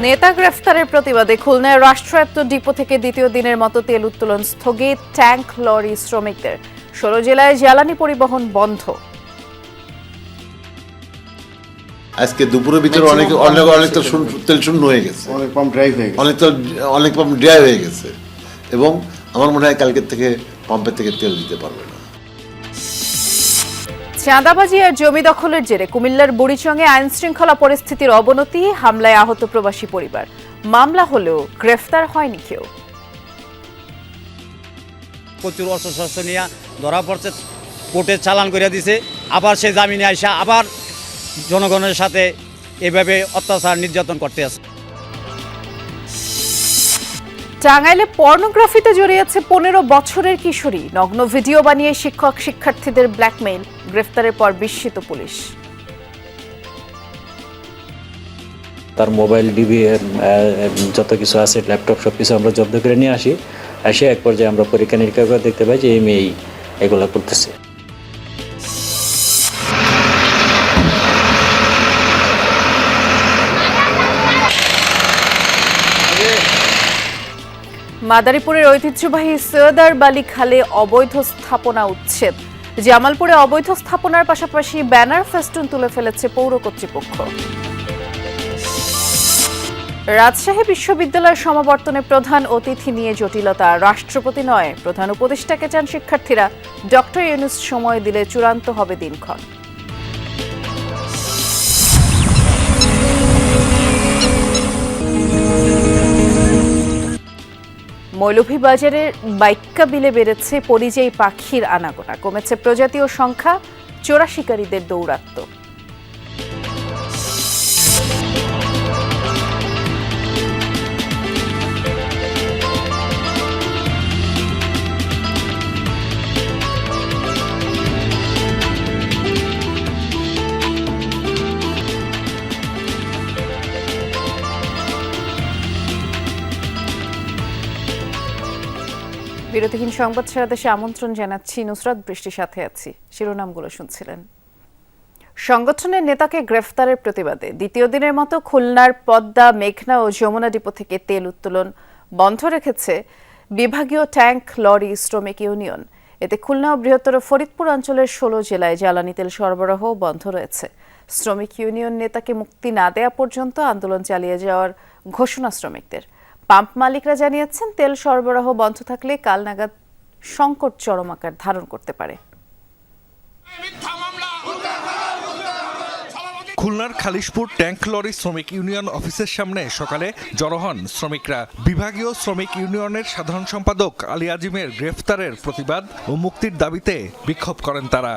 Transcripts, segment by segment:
নেতা গ্রেফতারের প্রতিবাদে খুলনায় রাষ্ট্রায়ত্ত ডিপো থেকে দ্বিতীয় দিনের মতো তেল উত্তোলন স্থগিত ট্যাঙ্ক লরি শ্রমিকদের। ষোলো জেলায় জ্বালানি পরিবহন বন্ধ। আজকে দুপুরের ভিতরে অনেক অনেক অনেক তেল শূন্য- তেল শূন্য হয়ে গেছে। অনেক পাম্প ড্রাইভ হয়ে গেছে। অনেক তেল অনেক পাম্প ড্রাই হয়ে গেছে। এবং আমার মনে হয় কালকের থেকে পাম্পের থেকে তেল দিতে পারবে চাঁদাবাজি আর জমি দখলের জেরে কুমিল্লার বুড়িচংয়ে আইন শৃঙ্খলা পরিস্থিতির অবনতি, হামলায় আহত প্রবাসী পরিবার। মামলা হলেও গ্রেফতার হয়নি কেউ। প্রচুর অস্ত্রশস্ত্র নিয়ে ধরা পড়ছে, কোর্টে চালান করিয়া দিছে। আবার সে জামিনে আইসা আবার জনগণের সাথে এভাবে অত্যাচার নির্যাতন করতে আছে। টাঙ্গাইলে পর্নোগ্রাফিতে জড়িয়েছে পনেরো বছরের কিশোরী। নগ্ন ভিডিও বানিয়ে শিক্ষক শিক্ষার্থীদের ব্ল্যাকমেইল, গ্রেফতারের পর বিস্মিত পুলিশ। তার মোবাইল ডিবি যত কিছু আছে, ল্যাপটপ সব কিছু আমরা জব্দ করে নিয়ে আসি। এসে এক পর্যায়ে আমরা পরীক্ষা নিরীক্ষা করে দেখতে পাই যে এই মেয়ে এগুলো করতেছে। মাদারীপুরের ঐতিহ্যবাহী সৈয়দার বালি খালে অবৈধ স্থাপনা উচ্ছেদ। জামালপুরে অবৈধ স্থাপনার পাশাপাশি ব্যানার ফেস্টুন তুলে ফেলেছে পৌর কর্তৃপক্ষ। রাজশাহী বিশ্ববিদ্যালয়ের সমাবর্তনে প্রধান অতিথি নিয়ে জটিলতা। রাষ্ট্রপতি নয়, প্রধান উপদেষ্টাকে চান শিক্ষার্থীরা। ডক্টর ইউনুস সময় দিলে চূড়ান্ত হবে দিনক্ষণ। মৌলভীবাজারের বাইক্কা বিলে বেড়েছে পরিযায়ী পাখির আনাগোনা। কমেছে প্রজাতীয় সংখ্যা চোরা শিকারীদের দৌরাত্ম্য। বিরতিহীন সংবাদ সারা দেশে আমন্ত্রণ জানাচ্ছি নুসরাত, বৃষ্টির সাথে আছি। শিরোনামগুলো শুনছিলেন। সংগঠনের নেতাকে গ্রেফতারের প্রতিবাদে দ্বিতীয় দিনের মতো খুলনার পদ্মা, মেঘনা ও যমুনা ডিপো থেকে তেল উত্তোলন বন্ধ রেখেছে বিভাগীয় ট্যাঙ্ক, লরি, শ্রমিক ইউনিয়ন। এতে খুলনা ও বৃহত্তর ফরিদপুর অঞ্চলের ষোলো জেলায় জ্বালানি তেল সরবরাহ বন্ধ রয়েছে। শ্রমিক ইউনিয়ন নেতাকে মুক্তি না দেয়া পর্যন্ত আন্দোলন চালিয়ে যাওয়ার ঘোষণা শ্রমিকদের। পাম্প মালিকরা জানিয়েছেন, তেল সরবরাহ বন্ধ থাকলে কাল নাগাদ সংকট চরম আকার ধারণ করতে পারে। খুলনার খালিশপুর ট্যাঙ্ক লরি শ্রমিক ইউনিয়ন অফিসের সামনে সকালে জড়ো হন শ্রমিকরা। বিভাগীয় শ্রমিক ইউনিয়নের সাধারণ সম্পাদক আলী আজিমের গ্রেফতারের প্রতিবাদ ও মুক্তির দাবিতে বিক্ষোভ করেন তারা।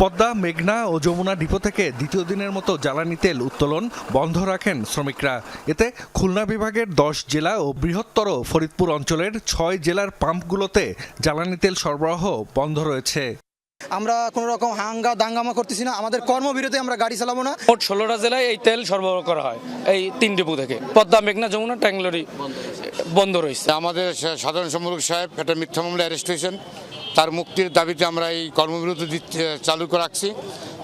পদ্মা মেঘনা ও যমুনা ডিপো থেকে দ্বিতীয় দিনের মতো জ্বালানি তেল উত্তোলন বন্ধ রাখেন শ্রমিকরা। এতে খুলনা বিভাগের দশ জেলা ও বৃহত্তর ফরিদপুর অঞ্চলের ছয় জেলার পাম্পগুলোতে জ্বালানি তেল সরবরাহ বন্ধ রয়েছে। আমরা কোনো রকম হাঙ্গা দাঙ্গামা করতেছি না আমাদের কর্মবিরতি আমরা গাড়ি চালাবো না। মোট ষোলোটা জেলায় এই তেল সরবরাহ করা হয় এই তিন ডিপো থেকে। পদ্মা মেঘনা যমুনা ট্যাংলরি বন্ধ রয়েছে। আমাদের সাধারণ সম্পাদক সাহেব একটা মিথ্যা মামলা অ্যারেস্ট হয়েছেন। তার মুক্তির দাবিতে আমরা এই কর্মবিরতি দিচ্ছে চালু করে রাখছি।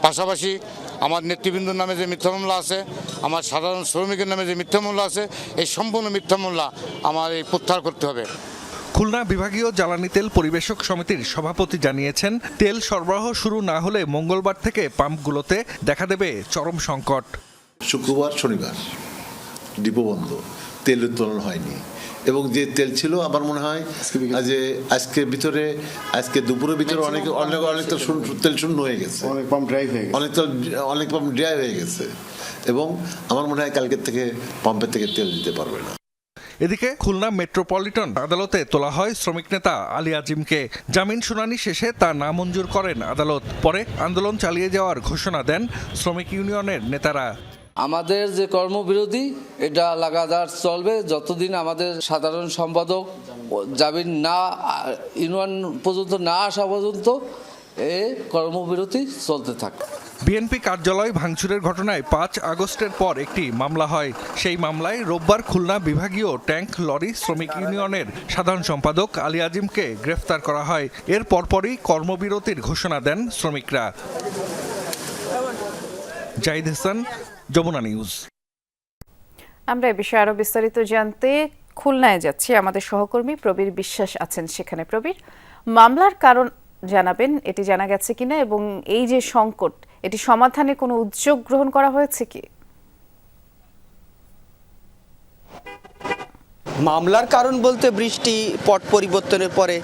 পাশাপাশি আমার নেতৃবৃন্দর নামে যে মিথ্যা মামলা আছে আমার সাধারণ শ্রমিকের নামে যে মিথ্যা মামলা আছে এই সম্পূর্ণ মিথ্যা মামলা আমার এই প্রত্যাহার করতে হবে। খুলনা বিভাগীয় জ্বালানি তেল পরিবেশক সমিতির সভাপতি জানিয়েছেন তেল সরবরাহ শুরু না হলে মঙ্গলবার থেকে পাম্পগুলোতে দেখা দেবে চরম সংকট। শুক্রবার শনিবার ডিপো বন্ধ। তেল উত্তোলন হয়নি। এবং যে তেল ছিল আমার মনে হয় যে আজকে ভিতরে আজকে দুপুরের ভিতরে অনেক অনেক অনেক তেল শূন্য- তেল শূন্য হয়ে গেছে। অনেক পাম্প ড্রাইভ হয়ে গেছে। অনেক তেল অনেক পাম্প ড্রাই হয়ে গেছে। এবং আমার মনে হয় কালকের থেকে পাম্পের থেকে তেল দিতে পারবে না। এদিকে খুলনা মেট্রোপলিটন আদালতে তোলা হয় শ্রমিক নেতা আলী আজিমকে। জামিন শুনানি শেষে তা নামঞ্জুর করেন আদালত। পরে আন্দোলন চালিয়ে যাওয়ার ঘোষণা দেন শ্রমিক ইউনিয়নের নেতারা। আমাদের যে কর্মবিরতি, এটা লাগাতার চলবে। যতদিন আমাদের সাধারণ সম্পাদক জামিন না, ইউনিয়ন পর্যন্ত না আসা পর্যন্ত এ কর্মবিরতি চলতে থাকে। বিএনপি কার্যালয় ভাঙচুরের ঘটনায় পাঁচ আগস্টের পর একটি মামলা হয়। সেই মামলায় রোববার খুলনা বিভাগীয় ট্যাঙ্ক লরি শ্রমিক ইউনিয়নের সাধারণ সম্পাদক আলী আজিমকে গ্রেফতার করা হয়। এর পরপরই কর্মবিরতির ঘোষণা দেন শ্রমিকরা। জাহিদ হাসান যমুনা নিউজ। আমরা এ বিষয়ে আরও বিস্তারিত জানতে খুলনায় যাচ্ছি। আমাদের সহকর্মী প্রবীর বিশ্বাস আছেন সেখানে। প্রবীর মামলার কারণ জানাবেন এটি জানা গেছে কিনা এবং এই যে সংকট এটি সমাধানে কোনো উদ্যোগ গ্রহণ করা হয়েছে কি? মামলার কারণ বলতে বৃষ্টি পট পরিবর্তনের পরে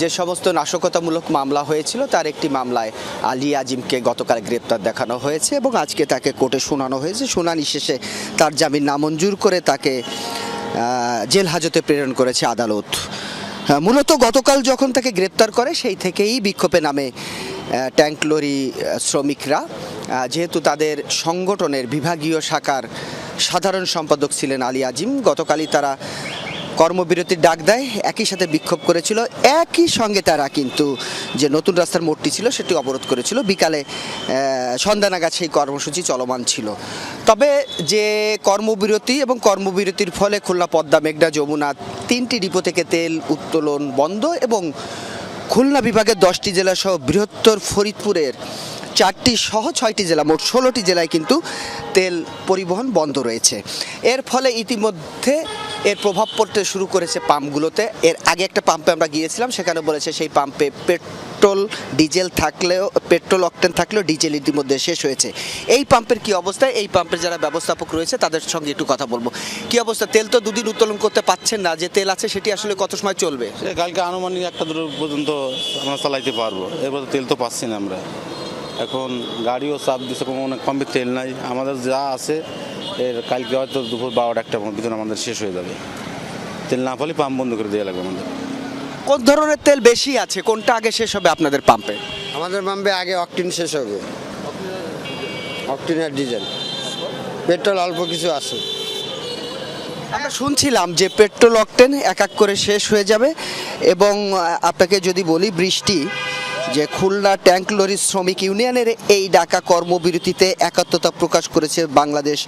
যে সমস্ত নাশকতামূলক মামলা হয়েছিল, তার একটি মামলায় আলী আজিমকে গতকাল গ্রেপ্তার দেখানো হয়েছে এবং আজকে তাকে কোর্টে শোনানো হয়েছে। শুনানি শেষে তার জামিন নামঞ্জুর করে তাকে জেল হাজতে প্রেরণ করেছে আদালত। মূলত গতকাল যখন তাকে গ্রেপ্তার করে, সেই থেকেই বিক্ষোভে নামে ট্যাঙ্ক লরি শ্রমিকরা। যেহেতু তাদের সংগঠনের বিভাগীয় শাখার সাধারণ সম্পাদক ছিলেন আলী আজিম, গতকালই তারা কর্মবিরতির ডাক দেয়, একই সাথে বিক্ষোভ করেছিল, একই সঙ্গে তারা কিন্তু যে নতুন রাস্তার মোড়টি ছিল সেটি অবরোধ করেছিল। বিকালে সন্ধ্যা নাগাদ সেই কর্মসূচি চলমান ছিল। তবে যে কর্মবিরতি এবং কর্মবিরতির ফলে খুলনা, পদ্মা, মেঘনা, যমুনা তিনটি ডিপো থেকে তেল উত্তোলন বন্ধ এবং খুলনা বিভাগের দশটি জেলা সহ বৃহত্তর ফরিদপুরের চারটি সহ ছয়টি জেলা, মোট ষোলোটি জেলায় কিন্তু তেল পরিবহন বন্ধ রয়েছে। এর ফলে ইতিমধ্যে এর প্রভাব পড়তে শুরু করেছে পাম্পগুলোতে। এর আগে একটা পাম্পে আমরা গিয়েছিলাম, সেখানে বলেছে সেই পাম্পে পেট্রোল, ডিজেল থাকলেও, পেট্রোল, অকটেন থাকলেও ডিজেল ইতিমধ্যে শেষ হয়েছে। এই পাম্পের কি অবস্থা? এই পাম্পের যারা ব্যবস্থাপক রয়েছে, তাদের সঙ্গে একটু কথা বলব। কি অবস্থা? তেল তো দুদিন উত্তোলন করতে পাচ্ছেন না, যে তেল আছে সেটি আসলে কত সময় চলবে? কালকে আনুমানিক একটা দুটো পর্যন্ত আমরা চালাইতে পারব। এবার তেল তো পাচ্ছি না আমরা। এখন গাড়িও চাপ দিচ্ছে কোনো অনেক পাম্পে তেল নাই। আমাদের যা আছে এর কালকে হয়তো দুপুর বারোটা একটা ভিতরে আমাদের শেষ হয়ে যাবে। তেল না পেলে পাম্প বন্ধ করে দেওয়া লাগবে আমাদের। কোন ধরনের তেল বেশি আছে? কোনটা আগে শেষ হবে আপনাদের পাম্পে? আমাদের পাম্পে আগে অকটিন শেষ হবে। অকটিন আর ডিজেল। পেট্রোল অল্প কিছু আছে। আমরা শুনছিলাম যে পেট্রোল অকটেন এক এক করে শেষ হয়ে যাবে এবং আপনাকে যদি বলি বৃষ্টি যে খুলনা ট্যাঙ্ক লরি শ্রমিক ইউনিয়নের এই ডাকা কর্মবিরতিতে একাত্মতা প্রকাশ করেছে Bangladesh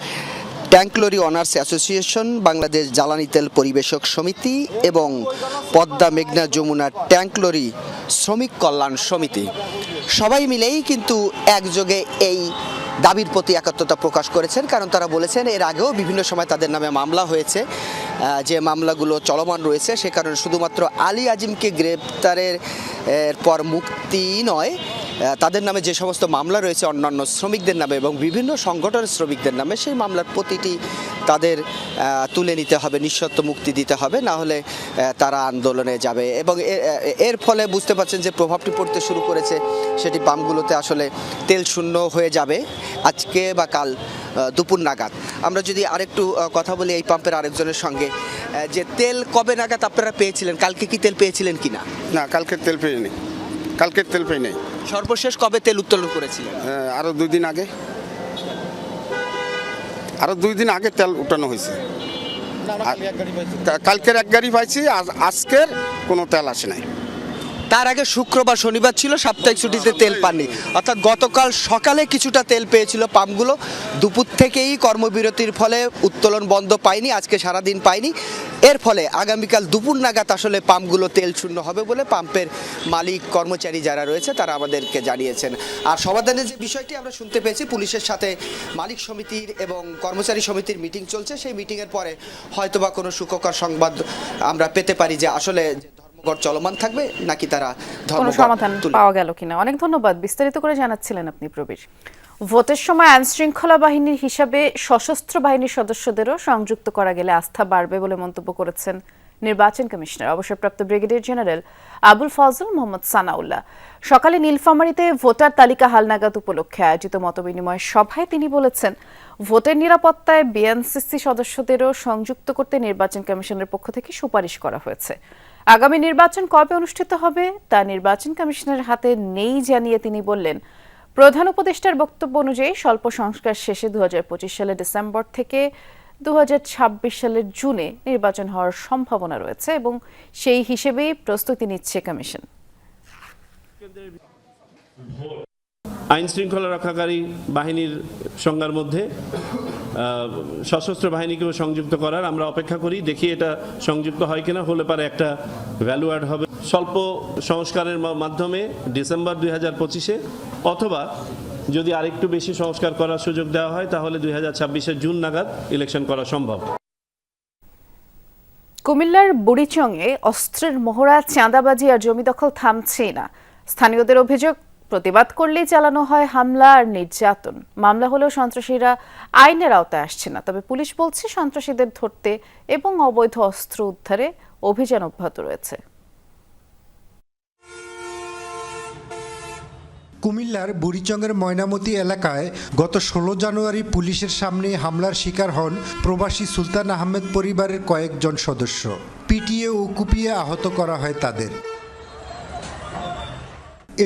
tank lorry owners association, Bangladesh জ্বালানি তেল পরিবেশক সমিতি এবং পদ্মা মেঘনা যমুনা ট্যাঙ্কলরি শ্রমিক কল্যাণ সমিতি। সবাই মিলেই কিন্তু একযোগে এই দাবির প্রতি একাত্মতা প্রকাশ করেছেন, কারণ তারা বলেছেন এর আগেও বিভিন্ন সময় তাদের নামে মামলা হয়েছে। যে মামলাগুলো চলমান রয়েছে, সে কারণে শুধুমাত্র আলী আজিমকে গ্রেপ্তারের পর মুক্তি নয় তাদের নামে যে সমস্ত মামলা রয়েছে অন্যান্য শ্রমিকদের নামে এবং বিভিন্ন সংগঠনের শ্রমিকদের নামে সেই মামলার প্রতিটি তাদের তুলে নিতে হবে, নিঃশর্ত মুক্তি দিতে হবে, না হলে তারা আন্দোলনে যাবে। এবং এর ফলে বুঝতে পারছেন যে প্রভাবটি পড়তে শুরু করেছে, সেটি পাম্পগুলোতে আসলে তেল শূন্য হয়ে যাবে আজকে বা কাল দুপুর নাগাদ। আমরা যদি আরেকটু কথা বলি এই পাম্পের আরেকজনের সঙ্গে যে তেল কবে নাগাদ আপনারা পেয়েছিলেন? কালকে কি তেল পেয়েছিলেন কি না, কালকে তেল পেয়ে কালকের তেল পেয়ে নেই। সর্বশেষ কবে তেল উত্তোলন করেছিলেন? আরও দুই দিন আগে। আরও দুই দিন আগে তেল উঠানো হয়েছে। কালকের এক গাড়ি পাইছি আজ আজকের কোনো তেল আসে নাই। তার আগে শুক্রবার শনিবার ছিল সাপ্তাহিক ছুটিতে তেল পাননি। অর্থাৎ গতকাল সকালে কিছুটা তেল পেয়েছিল পাম্পগুলো। দুপুর থেকেই কর্মবিরতির ফলে উত্তোলন বন্ধ পায়নি আজকে সারাদিন পায়নি এর ফলে আগামীকাল দুপুর নাগাদ আসলে পাম্পগুলো তেল শূন্য হবে বলে পাম্পের মালিক কর্মচারী যারা রয়েছে তারা আমাদেরকে জানিয়েছেন। আর সমাধানের যে বিষয়টি আমরা শুনতে পেয়েছি পুলিশের সাথে মালিক সমিতির এবং কর্মচারী সমিতির মিটিং চলছে। সেই মিটিংয়ের পরে হয়তোবা কোনো সুখকর সংবাদ আমরা পেতে পারি যে আসলে ধর্মঘট চলমান থাকবে নাকি তারা ধর্মঘট সমাধান পাওয়া গেল কিনা। অনেক ধন্যবাদ। বিস্তারিত করে জানাচ্ছিলেন আপনি প্রবীর। ভোটের সময় আইন শৃঙ্খলা বাহিনীর হিসাবে সশস্ত্র বাহিনীর সদস্যদেরও সংযুক্ত করা গেলে আস্থা বাড়বে বলে মন্তব্য করেছেন নির্বাচন কমিশনার। অবসরপ্রাপ্ত ব্রিগেডিয়ার জেনারেল আবুল ফজল মোহাম্মদ সানাউল্লাহ। সকালে নীলফামারীতে ভোটার তালিকা হালনাগাদ উপলক্ষে আয়োজিত মতবিনিময় সভায় তিনি বলেছেন, ভোটের নিরাপত্তায় বিএনসিসি সদস্যদেরও সংযুক্ত করতে নির্বাচন কমিশনের পক্ষ থেকে সুপারিশ করা হয়েছে। আগামী নির্বাচন কবে অনুষ্ঠিত হবে তা নির্বাচন কমিশনের হাতে নেই জানিয়ে তিনি বললেন প্রধান উপদেষ্টার বক্তব্য অনুযায়ী স্বল্প সংস্কার শেষে দুহাজার পঁচিশ সালের ডিসেম্বর থেকে দুহাজার ছাব্বিশ সালের জুনে নির্বাচন হওয়ার সম্ভাবনা রয়েছে এবং সেই হিসেবেই প্রস্তুতি নিচ্ছে কমিশন। আইন শৃঙ্খলা রক্ষাকারী বাহিনীর সংজ্ঞার মধ্যে সশস্ত্র বাহিনীকেও সংযুক্ত করার আমরা অপেক্ষা করি, দেখি এটা সংযুক্ত হয় কিনা, হলে পারে একটা ভ্যালু অ্যাড হবে। স্বল্প সংস্কারের মাধ্যমে ডিসেম্বর দুই হাজার পঁচিশে অথবা যদি আরেকটু বেশি সংস্কার করার সুযোগ দেওয়া হয়, তাহলে দুই হাজার জুন নাগাদ ইলেকশন করা সম্ভব। কুমিল্লার বুড়িচংয়ে অস্ত্রের মহড়া চাঁদাবাজি আর জমি দখল থামছেই না। স্থানীয়দের অভিযোগ, প্রতিবাদ করলেই চালানো হয় হামলা আর নির্যাতন। মামলা হলেও সন্ত্রাসীরা আইনের আওতায় আসছে না। তবে পুলিশ বলছে, সন্ত্রাসীদের ধরতে এবং অবৈধ অস্ত্র উদ্ধারে অভিযান অব্যাহত রয়েছে। কুমিল্লার বুড়িচংয়ের ময়নামতি এলাকায় গত ষোলো জানুয়ারি পুলিশের সামনে হামলার শিকার হন প্রবাসী সুলতান আহমেদ পরিবারের কয়েকজন সদস্য। পিটিয়ে ও কুপিয়ে আহত করা হয় তাদের।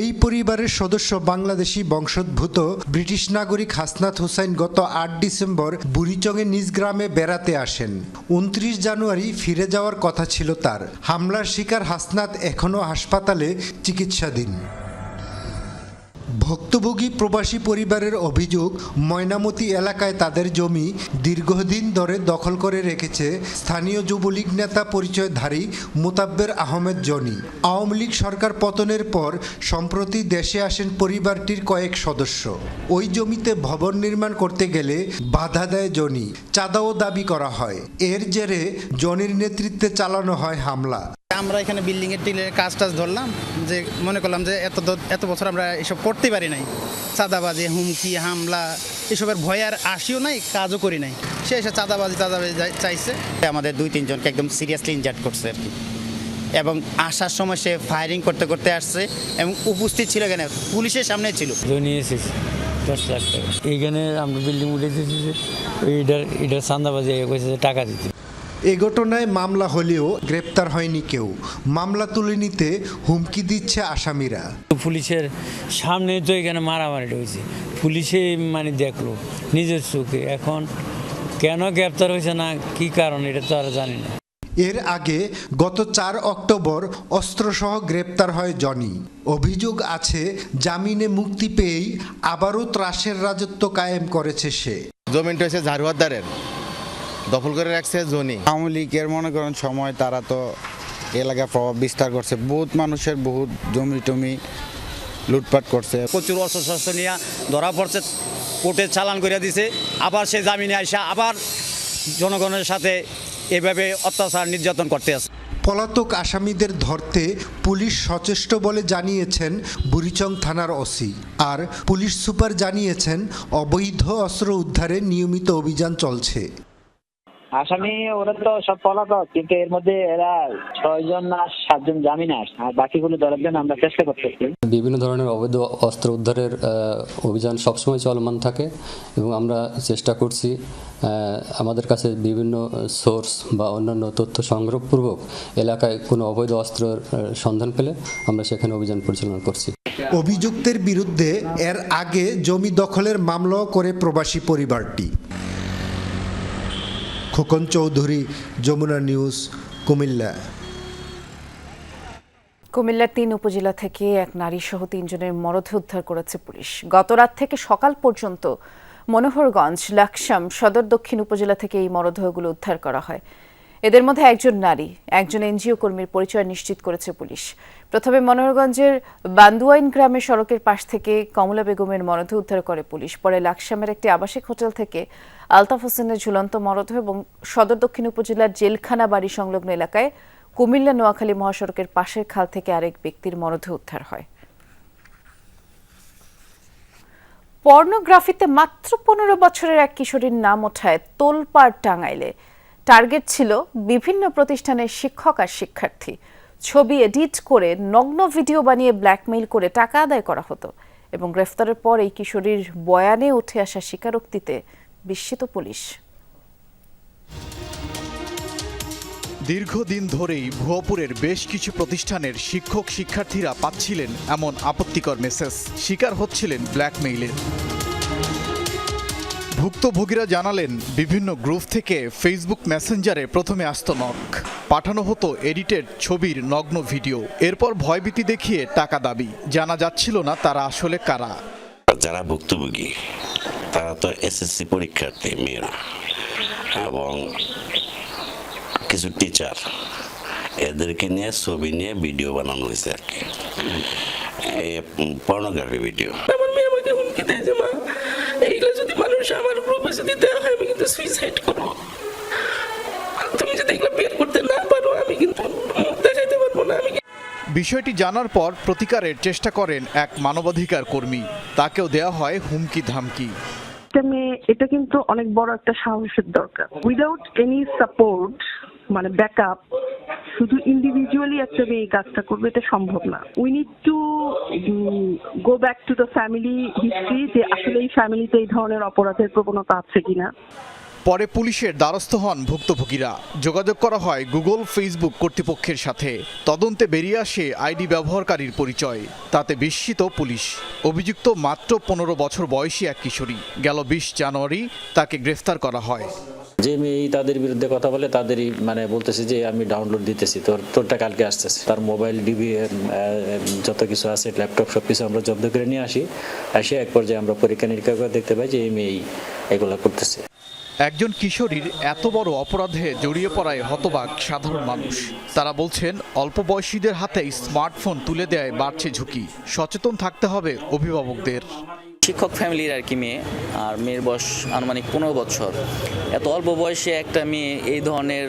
এই পরিবারের সদস্য বাংলাদেশি বংশোদ্ভূত ব্রিটিশ নাগরিক হাসনাত হুসাইন গত আট ডিসেম্বর বুড়িচংয়ে নিজ গ্রামে বেড়াতে আসেন। উনত্রিশ জানুয়ারি ফিরে যাওয়ার কথা ছিল তার। হামলার শিকার হাসনাত এখনও হাসপাতালে চিকিৎসাধীন। ভুক্তভোগী প্রবাসী পরিবারের অভিযোগ, ময়নামতি এলাকায় তাদের জমি দীর্ঘদিন ধরে দখল করে রেখেছে স্থানীয় যুবলীগ নেতা পরিচয়ধারী মোতাব্বের আহমেদ জনি। আওয়ামী লীগ সরকার পতনের পর সম্প্রতি দেশে আসেন পরিবারটির কয়েক সদস্য। ওই জমিতে ভবন নির্মাণ করতে গেলে বাধা দেয় জনি। চাঁদাও দাবি করা হয়। এর জেরে জনির নেতৃত্বে চালানো হয় হামলা। আমরা এখানে বিল্ডিং এর টিলের কাজ টাজ ধরলাম যে মনে করলাম যে এত দ- এত বছর আমরা এসব করতে পারি নাই। চাঁদাবাজি হুমকি হামলা এসবের ভয় আর আসিও নাই কাজও করি নাই। সে এসে চাঁদাবাজি চাঁদাবাজি চাইছে। আমাদের দুই তিনজনকে একদম সিরিয়াসলি ইনজার্ড করছে আর কি। এবং আসার সময় সে ফায়ারিং করতে করতে আসছে এবং উপস্থিত ছিল এখানে পুলিশের সামনে ছিল। নিয়ে এসেছি দশ লাখ টাকা। এইখানে আমরা বিল্ডিং উঠে দিয়েছি যে এটার এটার চান্দাবাজি কইছে টাকা দিতে। এ ঘটনায় মামলা হলেও গ্রেপ্তার হয়নি কেউ। মামলা তুলে নিতে হুমকি দিচ্ছে আসামিরা। পুলিশের সামনে তো এখানে মারামারিটা হয়েছে পুলিশে মানে দেখল নিজের চোখে। এখন কেন গ্রেপ্তার হয়েছে না কি কারণ এটা তো আর জানি না। এর আগে গত চার অক্টোবর অস্ত্রসহ গ্রেপ্তার হয় জনি। অভিযোগ আছে জামিনে মুক্তি পেয়েই আবারও ত্রাসের রাজত্ব কায়েম করেছে সে। জমিনটা হচ্ছে ঝাড়ুয়ারদারের দখল করে রাখছে জনি আওয়ামী লীগের মনে করেন সময় তারা তো এলাকা প্রভাব বিস্তার করছে। বহুত মানুষের বহুত জমি টমি লুটপাট করছে। প্রচুর অস্ত্র শস্ত্র নিয়ে ধরা পড়ছে কোর্টে চালান করে দিছে। আবার সে জামিনে আইসা আবার জনগণের সাথে এভাবে অত্যাচার নির্যাতন করতে আছে। পলাতক আসামিদের ধরতে পুলিশ সচেষ্ট বলে জানিয়েছেন বুড়িচং থানার ওসি। আর পুলিশ সুপার জানিয়েছেন অবৈধ অস্ত্র উদ্ধারে নিয়মিত অভিযান চলছে। আসামি ওরা তো সব পলাতক কিন্তু এর মধ্যে এরা ছয়জন না সাতজন জামিনে আসে আর বাকিগুলো ধরার জন্য আমরা চেষ্টা করতেছি। বিভিন্ন ধরনের অবৈধ অস্ত্র উদ্ধারের আহ, অভিযান সবসময় চলমান থাকে এবং আমরা চেষ্টা করছি আহ, আমাদের কাছে বিভিন্ন সোর্স বা অন্যান্য তথ্য সংগ্রহপূর্বক এলাকায় কোনো অবৈধ অস্ত্রের সন্ধান পেলে আমরা সেখানে অভিযান পরিচালনা করছি। অভিযুক্তের বিরুদ্ধে এর আগে জমি দখলের মামলাও করে প্রবাসী পরিবারটি। খোকন চৌধুরী, যমুনা নিউজ, কুমিল্লা। কুমিল্লার তিন উপজেলা থেকে এক নারী সহ তিনজনের মরদেহ উদ্ধার করেছে পুলিশ। গত রাত থেকে সকাল পর্যন্ত মনোহরগঞ্জ, লাকসাম সদর দক্ষিণ উপজেলা থেকে এই মরদেহগুলো উদ্ধার করা হয়। এদের মধ্যে একজন নারী, একজন এনজিও কর্মীর পরিচয় নিশ্চিত করেছে পুলিশ। প্রথমে মনোহরগঞ্জের বান্দুয়াইন গ্রামের সড়কের পাশ থেকে কমলা বেগমের মরদেহ উদ্ধার করে পুলিশ। পরে লাকসামের একটি আবাসিক হোটেল থেকে আলতাফ হোসেনের ঝুলন্ত মরদেহ এবং সদর দক্ষিণ উপজেলার জেলখানা বাড়ি সংলগ্ন এলাকায় কুমিল্লা নোয়াখালী মহাসড়কের পাশের খাল থেকে আরেক ব্যক্তির মরদেহ উদ্ধার হয়। পর্নোগ্রাফিতে মাত্র পনেরো বছরের এক কিশোরীর নাম ওঠায় তোলপাড় টাঙ্গাইলে। টার্গেট ছিল বিভিন্ন প্রতিষ্ঠানের শিক্ষক আর শিক্ষার্থী। ছবি এডিট করে নগ্ন ভিডিও বানিয়ে ব্ল্যাকমেইল করে টাকা আদায় করা হতো এবং গ্রেফতারের পর এই কিশোরীর বয়ানে উঠে আসা স্বীকারোক্তিতে বিস্মিত পুলিশ। দীর্ঘদিন ধরেই ভুয়াপুরের বেশ কিছু প্রতিষ্ঠানের শিক্ষক শিক্ষার্থীরা পাচ্ছিলেন এমন আপত্তিকর মেসেজ শিকার হচ্ছিলেন ব্ল্যাকমেইলের ভুক্তভোগীরা জানালেন বিভিন্ন গ্রুপ থেকে ফেসবুক মেসেঞ্জারে প্রথমে আসত নক। পাঠানো হতো এডিটেড ছবির নগ্ন ভিডিও। এরপর ভয়ভীতি দেখিয়ে টাকা দাবি। জানা যাচ্ছিল না তারা আসলে কারা। যারা ভুক্তভোগী তারা তো এসএসসি পরীক্ষার্থী মেয়েরা। এবং কিছু টিচার এদেরকে নিয়ে ছবি নিয়ে ভিডিও বানানো হয়েছে আর কি। পর্নোগ্রাফি ভিডিও আমার মেয়ে আমাকে হুমকি দেয় কিন্তু সুইসাইড করব। তুমি যদি এগুলো বের করতে না পারো আমি কিন্তু মুখ দেখাইতে পারব না আমি বিষয়টি জানার পর প্রতিকারের চেষ্টা করেন এক মানবাধিকার কর্মী। তাকেও দেয়া হয় হুমকি ধামকি এটা কিন্তু অনেক বড় একটা সাহসের দরকার। উইদাউট এনি সাপোর্ট মানে ব্যাকআপ শুধু ইন্ডিভিজুয়ালি একটা মেয়ে কাজটা করবে, এটা সম্ভব না। We need to go back to the family history যে আসলে এই ফ্যামিলিতে এই ধরনের অপরাধের প্রবণতা আছে কিনা। পরে পুলিশের দ্বারস্থ হন ভুক্তভোগীরা। যোগাযোগ করা হয় গুগল, ফেসবুক কর্তৃপক্ষের সাথে। তদন্তে বেরিয়ে আসে আইডি ব্যবহারকারীর পরিচয়। তাতে বিস্মিত পুলিশ। অভিযুক্ত মাত্র পনেরো বছর বয়সী এক কিশোরী। গেল বিশ জানুয়ারি তাকে গ্রেফতার করা হয়। যে মেয়ে তাদের বিরুদ্ধে কথা বলে, তাদেরই মানে বলতেছে যে, আমি ডাউনলোড দিতেছি, তোর, তোরটা কালকে আসতেছে। তার মোবাইল ডিবি যত কিছু আছে ল্যাপটপ সব কিছু আমরা জব্দ করে নিয়ে আসি। এসে এক পর্যায়ে আমরা পরীক্ষা নিরীক্ষা করে দেখতে পাই যে, এই মেয়েই এগুলো করতেছে। একজন কিশোরীর এত বড় অপরাধে জড়িয়ে পড়ায় হতবাক সাধারণ মানুষ। তারা বলছেন, অল্প বয়সীদের হাতে স্মার্টফোন তুলে দেয় বাড়ছে ঝুঁকি। সচেতন থাকতে হবে অভিভাবকদের। শিক্ষক ফ্যামিলির আর কি মেয়ে আর মেয়ের বয়স আনুমানিক পনেরো বছর। এত অল্প বয়সে একটা মেয়ে এই ধরনের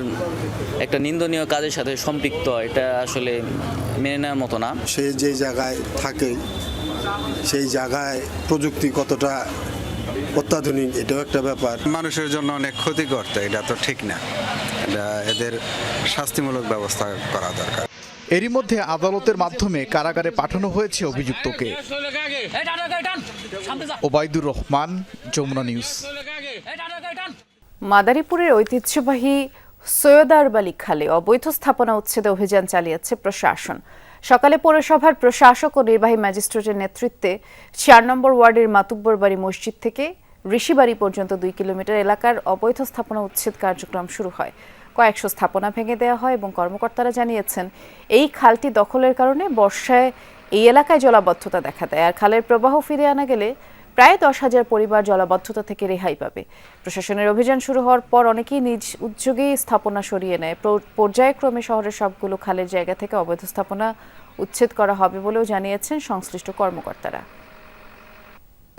একটা নিন্দনীয় কাজের সাথে সম্পৃক্ত এটা আসলে মেনে নেওয়ার মতো না। সে যে জায়গায় থাকে সেই জায়গায় প্রযুক্তি কতটা অত্যাধুনিক এটাও একটা ব্যাপার। মানুষের জন্য অনেক ক্ষতি করতে এটা তো ঠিক না। এটা এদের শাস্তিমূলক ব্যবস্থা করা দরকার। এরই মধ্যে আদালতের মাধ্যমে কারাগারে পাঠানো হয়েছে অভিযুক্তকে। ওবায়দুর রহমান যমুনা নিউজ। মাদারীপুরের ঐতিহ্যবাহী সৈয়দারবালি খালে অবৈধ স্থাপনা উচ্ছেদে অভিযান চালিয়েছে প্রশাসন। সকালে পৌরসভার প্রশাসক ও নির্বাহী ম্যাজিস্ট্রেটের নেতৃত্বে চার নম্বর ওয়ার্ডের মাতুব্বর বাড়ি মসজিদ থেকে ঋষিবাড়ি পর্যন্ত দুই কিলোমিটার এলাকার অবৈধ স্থাপনা উচ্ছেদ কার্যক্রম শুরু হয়। কয়েকশো স্থাপনা ভেঙে দেওয়া হয় এবং কর্মকর্তারা জানিয়েছেন, এই খালটি দখলের কারণে বর্ষায় এই এলাকায় জলাবদ্ধতা দেখা দেয়। আর খালের প্রবাহ ফিরে আনা গেলে প্রায় দশ হাজার পরিবার জলাবদ্ধতা থেকে রেহাই পাবে। প্রশাসনের অভিযান শুরু হওয়ার পর অনেকেই নিজ উদ্যোগেই স্থাপনা সরিয়ে নেয়। পর্যায়ক্রমে শহরের সবগুলো খালের জায়গা থেকে অবৈধ স্থাপনা উচ্ছেদ করা হবে বলেও জানিয়েছেন সংশ্লিষ্ট কর্মকর্তারা।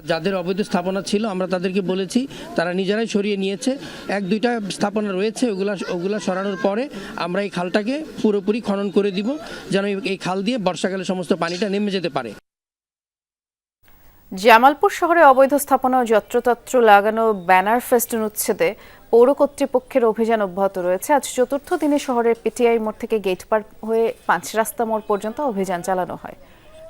যাদের অবৈধ স্থাপনা ছিল, আমরা তাদেরকে বলেছি, তারা নিজেরাই সরিয়ে নিয়েছে। এক, দুইটা স্থাপনা রয়েছে, ওগুলা ওগুলা সরানোর পরে আমরা এই খালটাকে পুরোপুরি খনন করে দিব, যেন এই- খাল দিয়ে বর্ষাকালে সমস্ত পানিটা নেমে যেতে পারে। জামালপুর শহরে অবৈধ স্থাপনা ও যত্রতত্র লাগানো ব্যানার ফেস্টুন উচ্ছেদে পৌর কর্তৃপক্ষের অভিযান অব্যাহত রয়েছে। আজ চতুর্থ দিনে শহরের পিটিআই মোড় থেকে গেট পার হয়ে পাঁচ রাস্তা মোড় পর্যন্ত অভিযান চালানো হয়।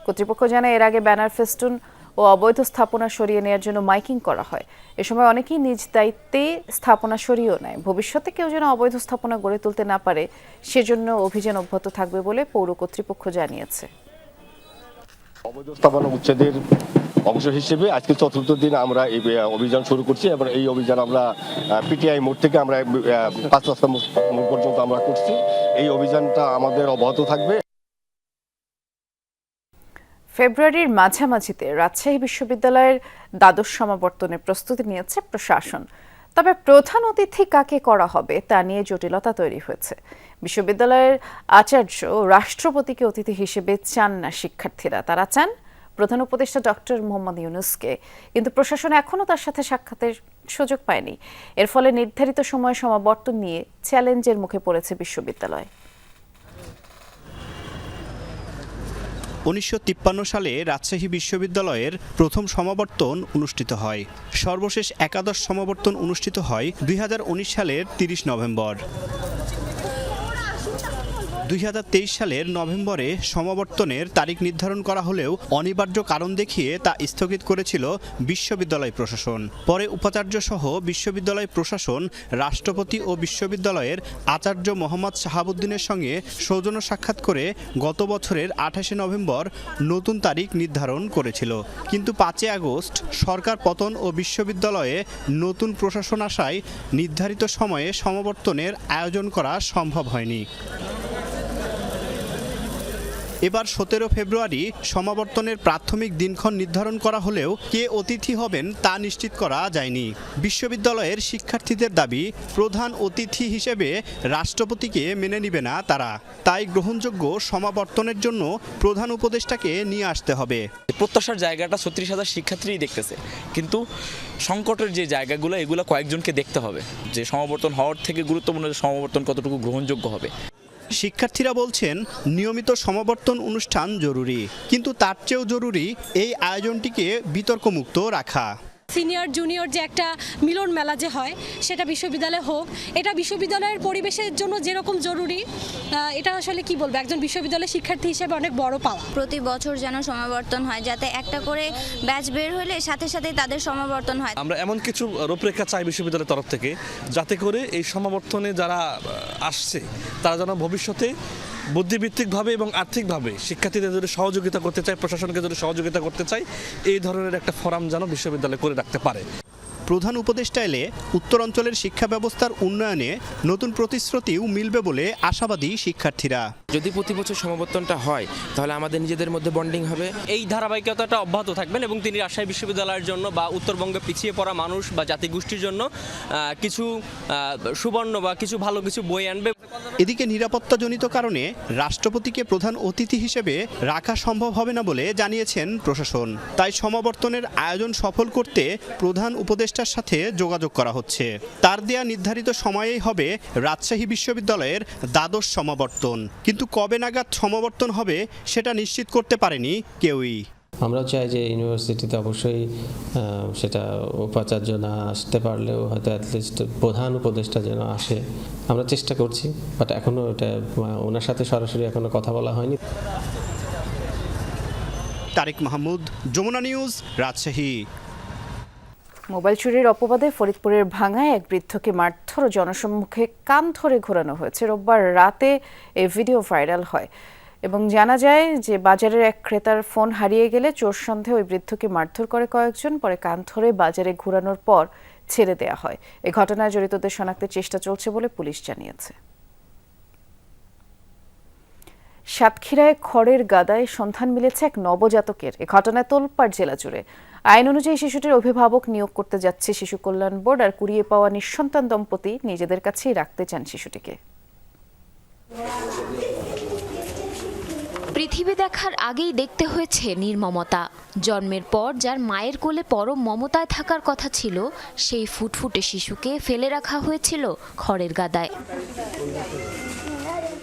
কর্তৃপক্ষ জানায়, এর আগে ব্যানার ফেস্টুন ও অবৈধ স্থাপনা সরিয়ে নেওয়ার জন্য মাইকিং করা হয়। এ সময় অনেকেই নিজ দায়িত্বে স্থাপনা সরিয়েও নেয়। ভবিষ্যতে কেউ যেন অবৈধ স্থাপনা গড়ে তুলতে না পারে, সেজন্য অভিযান অব্যাহত থাকবে বলে পৌর কর্তৃপক্ষ জানিয়েছে। অবৈধ স্থাপনা উচ্ছেদের অংশ হিসেবে আজকে চতুর্থ দিন আমরা এই অভিযান শুরু করছি এবং এই অভিযান আমরা পিটিআই মোড় থেকে আমরা পাঁচ রাস্তা পর্যন্ত আমরা করছি। এই অভিযানটা আমাদের অব্যাহত থাকবে। ফেব্রুয়ারির মাঝামাঝিতে রাজশাহী বিশ্ববিদ্যালয়ের দ্বাদশ সমাবর্তনের প্রস্তুতি নিয়েছে প্রশাসন। তবে প্রধান অতিথি কাকে করা হবে তা নিয়ে জটিলতা তৈরি হয়েছে। বিশ্ববিদ্যালয়ের আচার্য রাষ্ট্রপতিকে অতিথি হিসেবে চান না শিক্ষার্থীরা। তারা চান প্রধান উপদেষ্টা ডক্টর মোহাম্মদ ইউনুসকে, কিন্তু প্রশাসন এখনও তার সাথে সাক্ষাতের সুযোগ পায়নি। এর ফলে নির্ধারিত সময় সমাবর্তন নিয়ে চ্যালেঞ্জের মুখে পড়েছে বিশ্ববিদ্যালয়। উনিশশো তিপ্পান্ন সালে রাজশাহী বিশ্ববিদ্যালয়ের প্রথম সমাবর্তন অনুষ্ঠিত হয়। সর্বশেষ একাদশ সমাবর্তন অনুষ্ঠিত হয় দুই হাজার উনিশ সালের তিরিশ নভেম্বর। দুই হাজার তেইশ সালের নভেম্বরে সমাবর্তনের তারিখ নির্ধারণ করা হলেও অনিবার্য কারণ দেখিয়ে তা স্থগিত করেছিল বিশ্ববিদ্যালয় প্রশাসন। পরে উপাচার্য সহ বিশ্ববিদ্যালয় প্রশাসন, রাষ্ট্রপতি ও বিশ্ববিদ্যালয়ের আচার্য মোহাম্মদ শাহাবুদ্দিনের সঙ্গে সৌজন্য সাক্ষাৎ করে গত বছরের আঠাশে নভেম্বর নতুন তারিখ নির্ধারণ করেছিল। কিন্তু পাঁচই আগস্ট সরকার পতন ও বিশ্ববিদ্যালয়ে নতুন প্রশাসন আসায় নির্ধারিত সময়ে সমাবর্তনের আয়োজন করা সম্ভব হয়নি। এবার সতেরো ফেব্রুয়ারি সমাবর্তনের প্রাথমিক দিনক্ষণ নির্ধারণ করা হলেও কে অতিথি হবেন তা নিশ্চিত করা যায়নি। বিশ্ববিদ্যালয়ের শিক্ষার্থীদের দাবি, প্রধান অতিথি হিসেবে রাষ্ট্রপতিকে মেনে নিবে না তারা। তাই গ্রহণযোগ্য সমাবর্তনের জন্য প্রধান উপদেষ্টাকে নিয়ে আসতে হবে। প্রত্যাশার জায়গাটা ছত্রিশ হাজার শিক্ষার্থীই দেখতেছে। কিন্তু সংকটের যে জায়গাগুলো, এগুলো কয়েকজনকে দেখতে হবে। যে সমাবর্তন হওয়ার থেকে গুরুত্বপূর্ণ সমাবর্তন কতটুকু গ্রহণযোগ্য হবে। শিক্ষার্থীরা বলছেন নিয়মিত সমাবর্তন অনুষ্ঠান জরুরি কিন্তু তার চেয়েও জরুরি এই আয়োজনটিকে বিতর্কমুক্ত রাখা। সিনিয়র জুনিয়র যে একটা মিলন মেলা যে হয় সেটা বিশ্ববিদ্যালয়ে হোক। এটা বিশ্ববিদ্যালয়ের পরিবেশের জন্য যেরকম জরুরি এটা আসলে কি বলব? একজন বিশ্ববিদ্যালয়ের শিক্ষার্থী হিসেবে অনেক বড় পাওয়া। প্রতি বছর যেন সমাবর্তন হয় যাতে একটা করে ব্যাচ বের হলে সাথে সাথে তাদের সমাবর্তন হয়। আমরা এমন কিছু রূপরেখা চাই বিশ্ববিদ্যালয়ের তরফ থেকে যাতে করে এই সমাবর্তনে যারা আসছে তারা যেন ভবিষ্যতে বুদ্ধিভিত্তিকভাবে এবং আর্থিকভাবে শিক্ষার্থীদের যদি সহযোগিতা করতে চায়, প্রশাসনকে যদি সহযোগিতা করতে চায়, এই ধরনের একটা ফোরাম যেন বিশ্ববিদ্যালয় করে রাখতে পারে। প্রধান উপদেষ্টা এলে উত্তরাঞ্চলের শিক্ষা ব্যবস্থার উন্নয়নে নতুন প্রতিশ্রুতিও মিলবে বলে আশাবাদী শিক্ষার্থীরা। যদি প্রতি বছর সমাবর্তনটা হয় তাহলে আমাদের নিজেদের মধ্যে বন্ডিং হবে। এই ধারাবাহিকতাটা অব্যাহত থাকবেন এবং তিনি রাজশাহী বিশ্ববিদ্যালয়ের জন্য বা উত্তরবঙ্গে পিছিয়ে পড়া মানুষ বা জাতিগোষ্ঠীর জন্য কিছু সুবর্ণ বা কিছু ভালো কিছু বই আনবে। এদিকে নিরাপত্তাজনিত কারণে রাষ্ট্রপতিকে প্রধান অতিথি হিসেবে রাখা সম্ভব হবে না বলে জানিয়েছেন প্রশাসন। তাই সমাবর্তনের আয়োজন সফল করতে প্রধান উপদেষ্টার সাথে যোগাযোগ করা হচ্ছে। তার দেয়া নির্ধারিত সময়েই হবে রাজশাহী বিশ্ববিদ্যালয়ের দ্বাদশ সমাবর্তন। কিন্তু কবে নাগাদ সমাবর্তন হবে সেটা নিশ্চিত করতে পারেনি কেউই। আমরাও চাই যে ইউনিভার্সিটিতে অবশ্যই সেটা উপাচার্য না আসতে পারলেও হয়তো অ্যাটলিস্ট প্রধান উপদেষ্টা যেন আসে। আমরা চেষ্টা করছি বাট এখনও এটা ওনার সাথে সরাসরি এখনও কথা বলা হয়নি। তারেক মাহমুদ যমুনা নিউজ রাজশাহী। মোবাইল চুরির অপবাদে ফরিদপুরের ভাঙায় এক বৃদ্ধকে মারধর জনসম্মুখে কান ধরে ঘোরানো হয়েছে। রোববার রাতে এই ভিডিও ভাইরাল হয় এবং জানা যায় যে বাজারের এক ক্রেতার ফোন হারিয়ে গেলে চোর সন্দেহে ওই বৃদ্ধকে মারধর করে কয়েকজন, পরে কান ধরে বাজারে ঘোরানোর পর ছেড়ে দেয়া হয়। এ ঘটনায় জড়িতদের শনাক্তের চেষ্টা চলছে বলে পুলিশ জানিয়েছে। সাতক্ষীরায় খড়ের গাদায় সন্ধান মিলেছে এক নবজাতকের। এ ঘটনায় তোলপাড় জেলা জুড়ে আইন অনুযায়ী শিশুটির অভিভাবক নিয়োগ করতে যাচ্ছে শিশু কল্যাণ বোর্ড আর কুড়িয়ে পাওয়া নিঃসন্তান দম্পতি নিজেদের কাছেই রাখতে চান শিশুটিকে। পৃথিবী দেখার আগেই দেখতে হয়েছে নির্মমতা। জন্মের পর যার মায়ের কোলে পরম মমতায় থাকার কথা ছিল, সেই ফুটফুটে শিশুকে ফেলে রাখা হয়েছিল খড়ের গাদায়।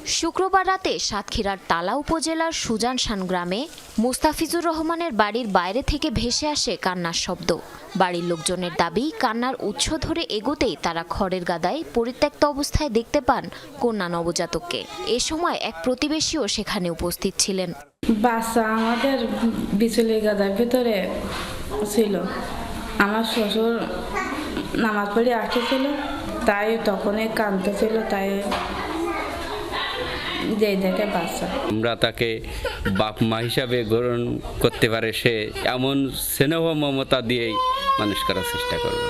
শুক্রবার রাতে সাতক্ষীরার তালা উপজেলার সুজানশান গ্রামে মুস্তাফিজুর রহমানের বাড়ির বাইরে থেকে ভেসে আসে কান্নার শব্দ। বাড়ির লোকজনের দাবি, কান্নার উৎস ধরে এগোতেই তারা খড়ের গাদায় পরিত্যক্ত অবস্থায় দেখতে পান কন্যা নবজাতককে। এ সময় এক প্রতিবেশীও সেখানে উপস্থিত ছিলেন। বাচ্চা আমাদের বিচুলি গাদার ভিতরে ছিল। আমার শ্বশুর নামাজ পড়ে আসতেছিল, তাই তখনই কাঁদতেছিল, তাই যেই দেখে বাচ্চা আমরা তাকে বাপ মা হিসাবে গ্রহণ করতে পারে সে এমন স্নেহ মমতা দিয়েই মানুষ করার চেষ্টা করব।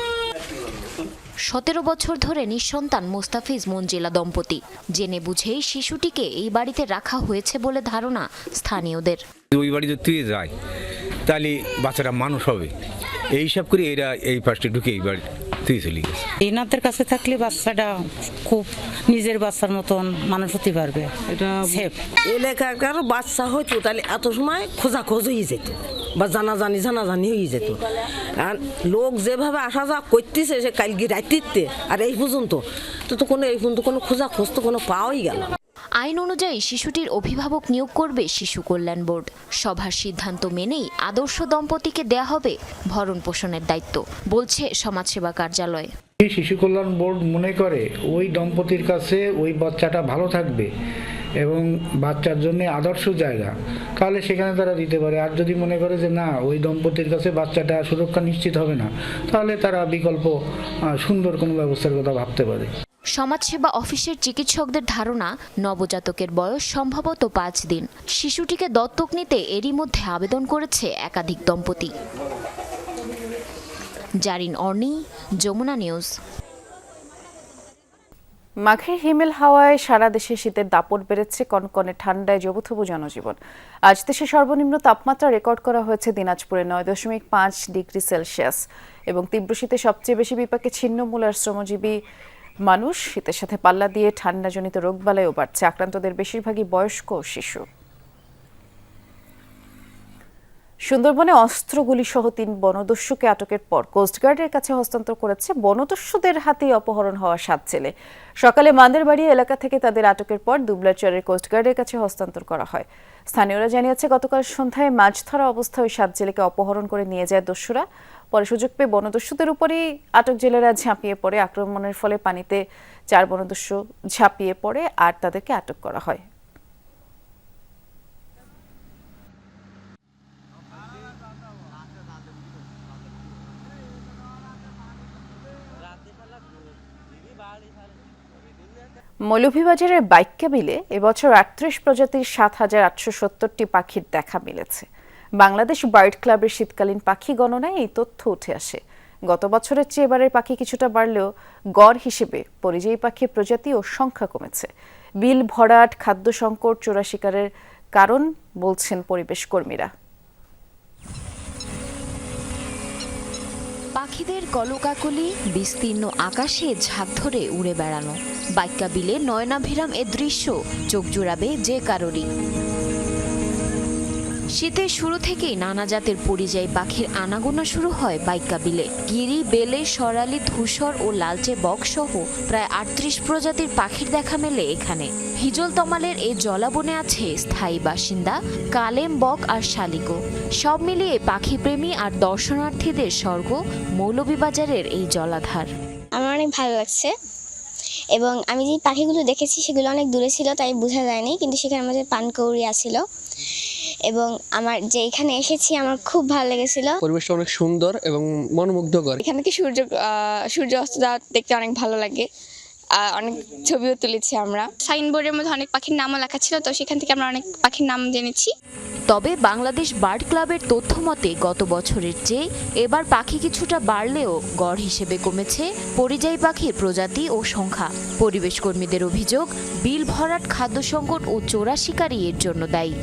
সতেরো বছর ধরে নিঃসন্তান মোস্তাফিজ মঞ্জিলা দম্পতি জেনে বুঝেই শিশুটিকে এই বাড়িতে রাখা হয়েছে বলে ধারণা স্থানীয়দের। ওই বাড়িতে তুই যায় তাহলে বাচ্চাটা মানুষ হবে। এই হিসাব করে এরা এই পাশে ঢুকে এই বাড়ি তুই চলে গেছে। এনাদের কাছে থাকলে বাচ্চাটা খুব নিজের বাচ্চার মতন মানুষ হতে পারবে। এটা সেফ এলাকার বাচ্চা হতো তাহলে এত সময় খোঁজাখোঁজ হয়ে যেত বা জানাজানি জানাজানি হয়ে যেত। আর লোক যেভাবে আসা যাওয়া করতেছে সে কালকে রাত্রিতে আর এই পর্যন্ত তো তো কোনো এই পর্যন্ত কোনো খোঁজাখোঁজ তো কোনো পাওয়াই গেল না। আইন অনুযায়ী শিশুটির অভিভাবক নিয়োগ করবে শিশু কল্যাণ বোর্ড। সভার সিদ্ধান্ত মেনেই আদর্শ দম্পতিকে দেয়া হবে ভরণ পোষণের দায়িত্ব, বলছে সমাজসেবা কার্যালয়। শিশু কল্যাণ বোর্ড মনে করে ওই দম্পতির কাছে ওই বাচ্চাটা ভালো থাকবে এবং বাচ্চার জন্য আদর্শ জায়গা। তাহলে সেখানে তারা দিতে পারে। আর যদি মনে করে যে না, ওই দম্পতির কাছে বাচ্চাটা সুরক্ষা নিশ্চিত হবে না, তাহলে তারা বিকল্প সুন্দর কোনো ব্যবস্থার কথা ভাবতে পারে। সমাজসেবা অফিসের চিকিৎসকদের ধারণা, নবজাতকের বয়স সম্ভবত পাঁচ দিন। শিশুটিকে দত্তক নিতে এরই মধ্যে আবেদন করেছে একাধিক দম্পতি। জারিন অর্নি, যমুনা নিউজ। মাঘের হিমেল হাওয়ায় সারা দেশে শীতের দাপট বেড়েছে, কনকনে ঠান্ডায় জবুথবু জনজীবন। আজ দেশে সর্বনিম্ন তাপমাত্রা রেকর্ড করা হয়েছে দিনাজপুরে নয় দশমিক পাঁচ ডিগ্রি সেলসিয়াস। এবং তীব্র শীতে সবচেয়ে বেশি বিপাকে ছিন্নমূল আর শ্রমজীবী মানুষ শীতের সাথে পাল্লা দিয়ে ঠান্ডাজনিত রোগবালাইও বাড়ছে। আক্রান্তদের বেশিরভাগই বয়স্ক শিশু। সুন্দরবনে অস্ত্রগুলি সহ তিন বনদস্যুকে আটকের পর কোস্টগার্ডের কাছে হস্তান্তর করেছে বনদস্যুদের হাতেই অপহরণ হওয়া সাত ছেলে। সকালে মান্দেরবাড়ি এলাকা থেকে তাদের আটকের পর দুবলাচরের কোস্টগার্ডের কাছে হস্তান্তর করা হয়। স্থানীয়রা জানিয়েছে, গতকাল সন্ধ্যায় মাছ ধরা অবস্থায় ওই সাত জেলেকে অপহরণ করে নিয়ে যায় দস্যুরা। পরে সুযোগ পেয়ে বনদস্যুদের উপরেই আটক জেলেরা ঝাঁপিয়ে পড়ে। আক্রমণের ফলে পানিতে চার বনদস্যু ঝাঁপিয়ে পড়ে আর তাদেরকে আটক করা হয়। মৌলভীবাজারের বাইক্কা বিলে এবছর আটত্রিশ প্রজাতির সাত হাজার আটশো সত্তরটি পাখির দেখা মিলেছে। বাংলাদেশ বার্ড ক্লাবের শীতকালীন পাখি গণনায় এই তথ্য উঠে আসে। গত বছরের চেয়ে এবারের পাখি কিছুটা বাড়লেও গড় হিসেবে পরিযায়ী পাখির প্রজাতি ও সংখ্যা কমেছে। বিল, ভরাট, খাদ্য সংকট চোরা শিকারের কারণ বলছেন পরিবেশ কর্মীরা। পাখিদের কলকাকলি, বিস্তীর্ণ আকাশে ঝাঁক ধরে উড়ে বেড়ানো। বাইক্কা বিলে নয়নাভিরাম এ দৃশ্য চোখ জোড়াবে যে কারোরই। শীতের শুরু থেকেই নানা জাতের পরিযায়ী পাখির আনাগোনা শুরু হয় বাইকা বিলে গিরি, বেলে, সরালি, ধূসর ও লালচে বক সহ প্রায় আটত্রিশ প্রজাতির পাখির দেখা মেলে এখানে। হিজল তমালের এই জলাবনে আছে স্থায়ী বাসিন্দা, কালেম বক আর শালিকো। সব মিলিয়ে পাখিপ্রেমী আর দর্শনার্থীদের স্বর্গ মৌলভীবাজারের এই জলাধার। আমার অনেক ভালো লাগছে এবং আমি যে পাখিগুলো দেখেছি সেগুলো অনেক দূরে ছিল, তাই বোঝা যায়নি, কিন্তু সেখানে আমাদের পানকৌড়িয়া ছিল এবং আমার যে এখানে এসেছি আমার খুব ভালো লেগেছিল। পরিবেশটা অনেক সুন্দর এবং মনোমুগ্ধকর। এখানে থেকে সূর্য আহ, সূর্য অস্ত যাওয়া দেখতে অনেক ভালো লাগে। অনেক ছবিও তুলেছি আমরা। সাইনবোর্ডের মধ্যে অনেক পাখির নামও লেখা ছিল তো সেখান থেকে আমরা অনেক পাখির নাম জেনেছি। তবে বাংলাদেশ বার্ড ক্লাবের তথ্য মতে গত বছরের চেয়ে এবার পাখি কিছুটা বাড়লেও গড় হিসেবে কমেছে পরিযায়ী পাখির প্রজাতি ও সংখ্যা। পরিবেশ কর্মীদের অভিযোগ বিল ভরাট খাদ্য সংকট ও চোরা শিকারী এর জন্য দায়ী।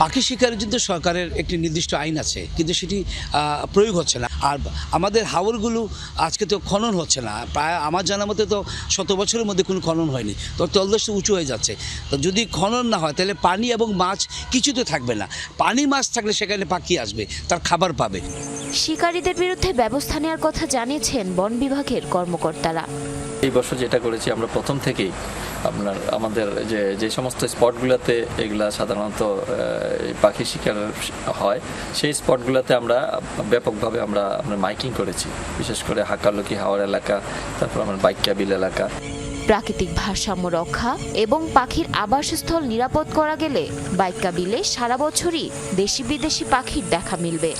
পাখি শিকারের জন্য সরকারের একটি নির্দিষ্ট আইন আছে, কিন্তু সেটি প্রয়োগ হচ্ছে না। আর আমাদের হাওরগুলো আজকে তো খনন হচ্ছে না। প্রায় আমার জানা মতে তো শত বছরের মধ্যে কোনো খনন হয়নি। তো তলদেশ তো উঁচু হয়ে যাচ্ছে। তো যদি খনন না হয়, তাহলে পানি এবং মাছ কিছুতে থাকবে না। পানি মাছ থাকলে সেখানে পাখি আসবে, তার খাবার পাবে। শিকারীদের বিরুদ্ধে ব্যবস্থা নেওয়ার কথা জানিয়েছেন বন বিভাগের কর্মকর্তারা। এই বছর যেটা করেছি, আমরা প্রথম থেকেই আপনার, আমাদের যে যে সমস্ত স্পটগুলোতে এগুলা সাধারণত পাখি শিকার হয়, সেই স্পটগুলোতে আমরা ব্যাপকভাবে আমরা আমরা মাইকিং করেছি। বিশেষ করে হাকালুকি হাওয়ার এলাকা, তারপর আমার বাইকাবিল এলাকা। প্রাকৃতিক ভারসাম্য রক্ষা এবং পাখির আবাসস্থল নিরাপদ করা গেলে বাইক্কা বিলে সারা বছরই দেশি বিদেশি পাখির দেখা মিলবে।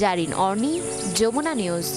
জারিন অর্নি, যমুনা নিউজ।